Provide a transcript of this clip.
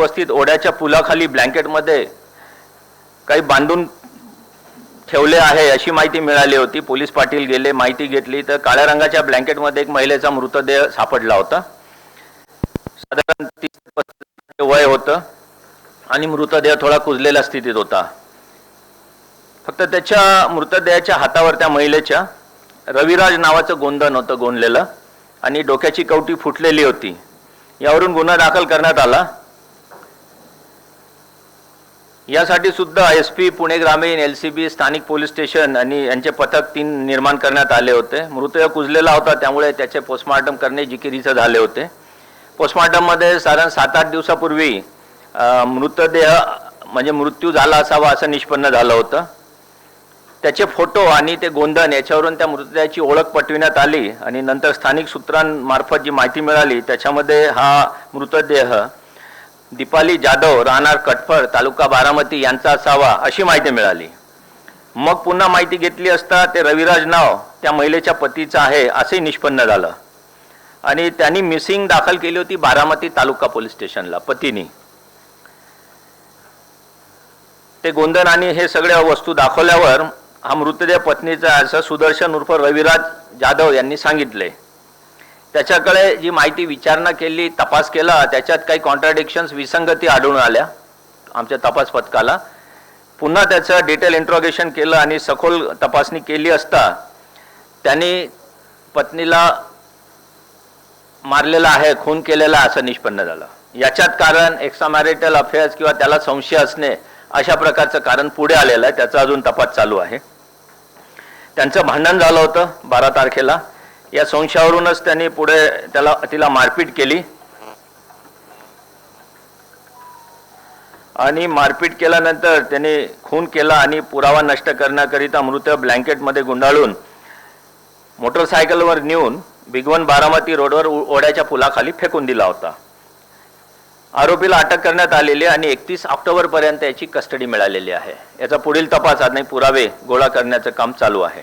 वस्तीत ओढ्याच्या पुलाखाली ब्लँकेटमध्ये काही बांधून ठेवले आहे अशी माहिती मिळाली होती. पोलीस पाटील गेले माहिती घेतली. तर काळ्या रंगाच्या ब्लँकेटमध्ये एक महिलेचा मृतदेह सापडला होता. साधारण तीस वय होतं आणि मृतदेह थोडा कुजलेल्या स्थितीत होता. फक्त त्याच्या मृतदेहाच्या हातावर त्या महिलेच्या रविराज नावाचं गोंधन होतं गोंदलेलं आणि डोक्याची कवटी फुटलेली होती. यावरून गुन्हा दाखल करण्यात आला. यासाठी सुद्धा एस पी पुणे ग्रामीण एल सी बी स्थानिक पोलीस स्टेशन आणि यांचे पथक तीन निर्माण करण्यात आले होते. मृतदेह कुजलेला होता त्यामुळे त्याचे पोस्टमॉर्टम करणे जिकिरीचं झाले होते. पोस्टमॉर्टममध्ये साधारण सात आठ दिवसापूर्वी मृतदेह म्हणजे मृत्यू झाला असावा असं निष्पन्न झालं होतं. त्याचे फोटो आणि ते गोंधन याच्यावरून त्या मृतदेहाची ओळख पटविण्यात आली आणि नंतर स्थानिक सूत्रांमार्फत जी माहिती मिळाली त्याच्यामध्ये हा मृतदेह दीपाली जाधव राहणार कटफळ तालुका बारामती यांचा असावा अशी माहिती मिळाली. मग पुन्हा माहिती घेतली असता ते रविराज नाव त्या महिलेच्या पतीचं आहे असंही निष्पन्न झालं. आणि त्यांनी मिसिंग दाखल केली होती बारामती तालुका पोलीस स्टेशनला पतीनी. ते गोंधन आणि हे सगळ्या वस्तू दाखवल्यावर हा मृतदेह पत्नीचा असं सुदर्शन उर्फ रविराज जाधव यांनी सांगितले. त्याच्याकडे जी माहिती विचारणा केली तपास केला त्याच्यात काही कॉन्ट्राडिक्शन्स विसंगती आढळून आल्या आमच्या तपास पथकाला. पुन्हा त्याचं डिटेल इंट्रॉगेशन केलं आणि सखोल तपासणी केली असता त्यांनी पत्नीला मारलेला आहे खून केलेला आहे असं निष्पन्न झालं. याच्यात कारण एक्स्ट्रा मॅरिटल अफेअर्स किंवा त्याला संशय असणे अशा प्रकारचं कारण पुढे आलेलं आहे. त्याचा अजून तपास चालू आहे. त्यांचं भांडण झालं होतं बारा तारखेला. या संशयावरूनच त्यांनी पुढे त्याला तिला मारपीट केली. आणि मारपीट केल्यानंतर त्याने खून केला आणि पुरावा नष्ट करण्याकरिता मृत ब्लँकेटमध्ये गुंडाळून मोटरसायकलवर नेऊन भिगवण बारामती रोडवर ओढ्याच्या पुलाखाली फेकून दिला होता. आरोपीला अटक करण्यात आलेली आणि एकतीस ऑक्टोबरपर्यंत याची कस्टडी मिळालेली आहे. याचा पुढील तपास आणि पुरावे गोळा करण्याचं काम चालू आहे.